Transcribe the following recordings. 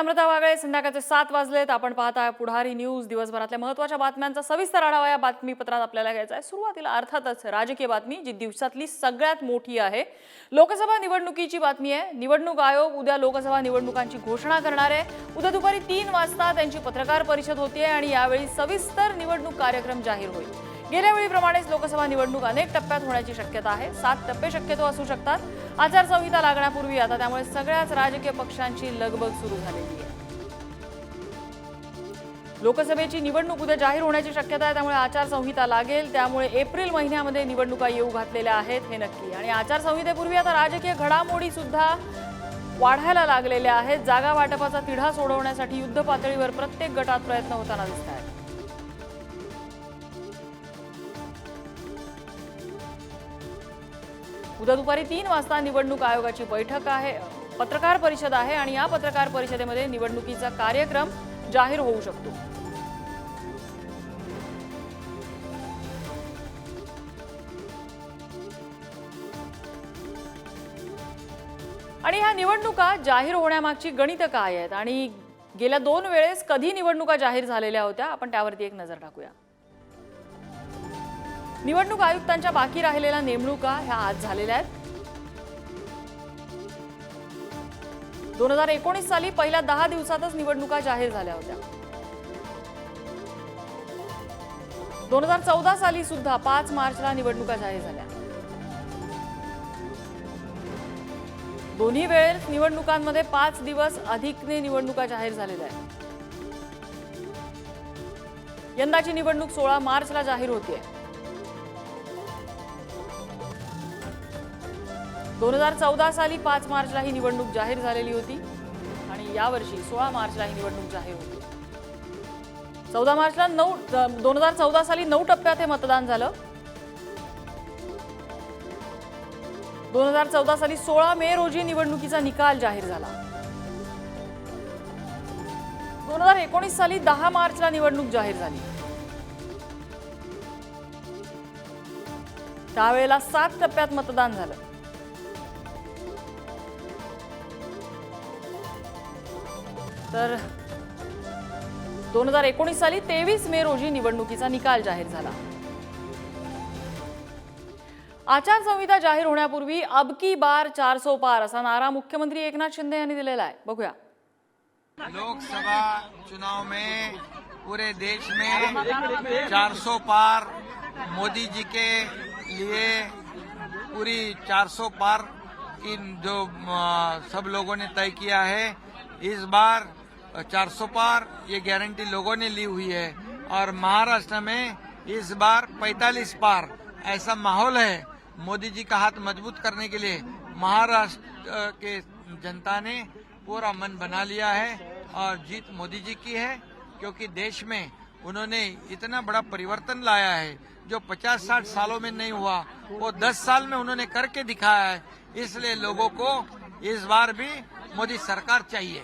अमृता वागळे संध्याकाळचे सात वाजलेत. आपण पाहताय पुढारी न्यूज. दिवसभरातल्या महत्त्वाच्या बातम्यांचा सविस्तर आढावा या बातमीपत्रात आपल्याला घ्यायचा आहे. सुरुवातीला अर्थातच राजकीय बातमी जी दिवसातली सगळ्यात मोठी आहे. लोकसभा निवडणुकीची बातमी आहे. निवडणूक आयोग उद्या लोकसभा निवडणुकांची घोषणा करणार आहे. उद्या दुपारी तीन वाजता त्यांची पत्रकार परिषद होतीये आणि यावेळी सविस्तर निवडणूक कार्यक्रम जाहीर होईल. गेल्या वेळीप्रमाणेच लोकसभा निवडणूक अनेक टप्प्यात होण्याची शक्यता आहे. सात टप्पे शक्यतो असू शकतात. आचारसंहिता लागण्यापूर्वी आता त्यामुळे सगळ्याच राजकीय पक्षांची लगबग सुरू झालेली आहे. लोकसभेची निवडणूक उद्या जाहीर होण्याची शक्यता आहे त्यामुळे आचारसंहिता लागेल. त्यामुळे एप्रिल महिन्यामध्ये निवडणुका येऊ घातलेल्या आहेत हे नक्की. आणि आचारसंहितेपूर्वी आता राजकीय घडामोडी सुद्धा वाढायला लागलेल्या आहेत. जागा वाटपाचा तिढा सोडवण्यासाठी युद्ध पातळीवर प्रत्येक गटात प्रयत्न होताना दिसत आहेत उद्या दुपारी तीन वाजता निवडणूक आयोगाची बैठक आहे. पत्रकार परिषद आहे आणि या पत्रकार परिषदेमध्ये निवडणुकीचा कार्यक्रम जाहीर होऊ शकतो. आणि ह्या निवडणुका जाहीर होण्यामागची गणितं काय आहेत? आणि गेल्या दोन वेळेस कधी निवडणुका जाहीर झालेल्या होत्या? आपण त्यावरती एक नजर टाकूया. निवडणूक आयुक्तांच्या बाकी राहिलेल्या नेमणुका ह्या आज झालेल्या आहेत. दोन हजार एकोणीस साली पहिल्या दहा दिवसातच निवडणुका जाहीर झाल्या होत्या. दोन हजार चौदा साली सुद्धा पाच मार्चला निवडणुका जाहीर झाल्या. दोन्ही वेळेस निवडणुकांमध्ये पाच दिवस अधिकने निवडणुका जाहीर झालेल्या आहेत. यंदाची निवडणूक सोळा मार्चला जाहीर होतीये. दोन हजार चौदा साली पाच मार्चला ही निवडणूक जाहीर झालेली होती. आणि यावर्षी सोळा मार्चला ही निवडणूक जाहीर होती. चौदा मार्चला नऊ दोन हजार चौदा साली नऊ टप्प्यात हे मतदान झालं. दोन हजार चौदा साली सोळा मे रोजी निवडणुकीचा निकाल जाहीर झाला. दोन हजार एकोणीस साली दहा मार्चला निवडणूक जाहीर झाली. त्यावेळेला सात टप्प्यात मतदान झालं. तर दोन हजार एकोणीस साली तेवीस मे रोजी निवडणुकीचा निकाल जाहीर झाला. आचारसंहिता जाहीर होण्यापूर्वी अबकी बार चारसो पार असा नारा मुख्यमंत्री एकनाथ शिंदे यांनी दिलेला आहे. बघूया. लोकसभा चुनाव में पूरे देश में 400 पार मोदी जी के लिए पूरी 400 पार की जो सब लोगों ने तय किया है। इस बार 400 पार, ये गारंटी लोगों ने ली हुई है। और महाराष्ट्र में इस बार 45 पार, ऐसा माहौल है मोदी जी का हाथ मज़बूत करने के लिए। महाराष्ट्र के जनता ने पूरा मन बना लिया है और जीत मोदी जी की है, क्योंकि देश में उन्होंने इतना बड़ा परिवर्तन लाया है, जो 50-60 सालों में नहीं हुआ, वो 10 साल में उन्होंने करके दिखाया है। इसलिए लोगों को इस बार भी मोदी सरकार चाहिए।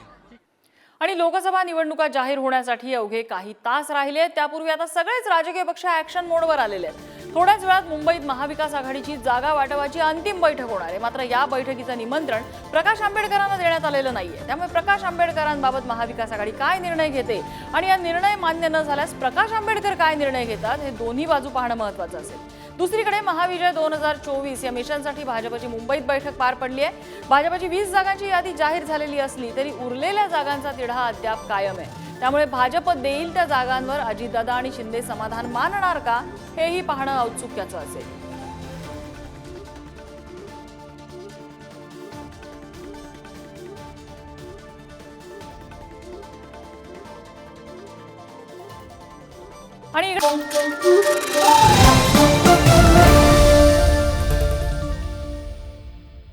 आणि लोकसभा निवडणुका जाहीर होण्यासाठी अवघे काही तास राहिले आहेत. त्यापूर्वी आता सगळेच राजकीय पक्ष ऍक्शन मोडवर आलेले आहेत. थोड्याच वेळात मुंबईत महाविकास आघाडीची जागा वाटपाची अंतिम बैठक होणार आहे. मात्र या बैठकीचं निमंत्रण प्रकाश आंबेडकरांना देण्यात आलेलं नाहीये. त्यामुळे प्रकाश आंबेडकरांबाबत महाविकास आघाडी काय निर्णय घेते आणि या निर्णय मान्य न झाल्यास प्रकाश आंबेडकर काय निर्णय घेतात हे दोन्ही बाजू पाहणं महत्वाचं असेल. दुसरीकडे महाविजय दोन हजार चोवीस या मिशनसाठी भाजपची मुंबईत बैठक पार पडली आहे. भाजपची वीस जागांची यादी जाहीर झालेली असली तरी उरलेल्या जागांचा तिढा अद्याप कायम आहे. त्यामुळे भाजप देईल त्या जागांवर अजितदादा आणि शिंदे समाधान मानणार का हेही पाहणं औत्सुक्याचं असेल. आणि